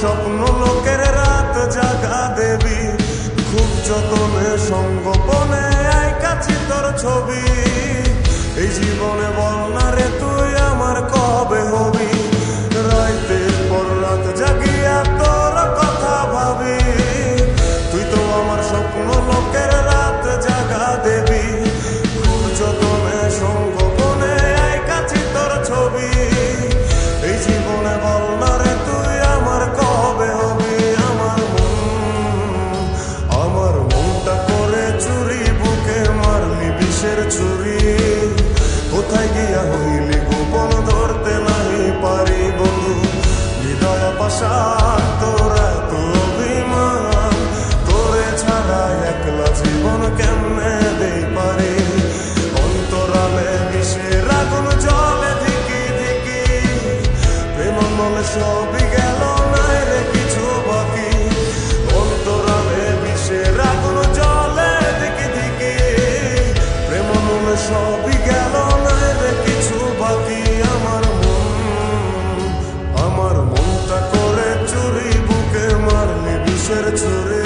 স্বপ্ন লোকের রাত জাগা দেবী। খুব যতনে সঙ্গপনে আইকাছি তোর ছবি। দিয়া হইলে গোপন ধরতে নাহি পারি বন্ধু হৃদয় পাশার তোরা তো অভিমান তোরে ছাড়া একলা জীবন কেমনে দেই পারি অন্তরালে বিষের los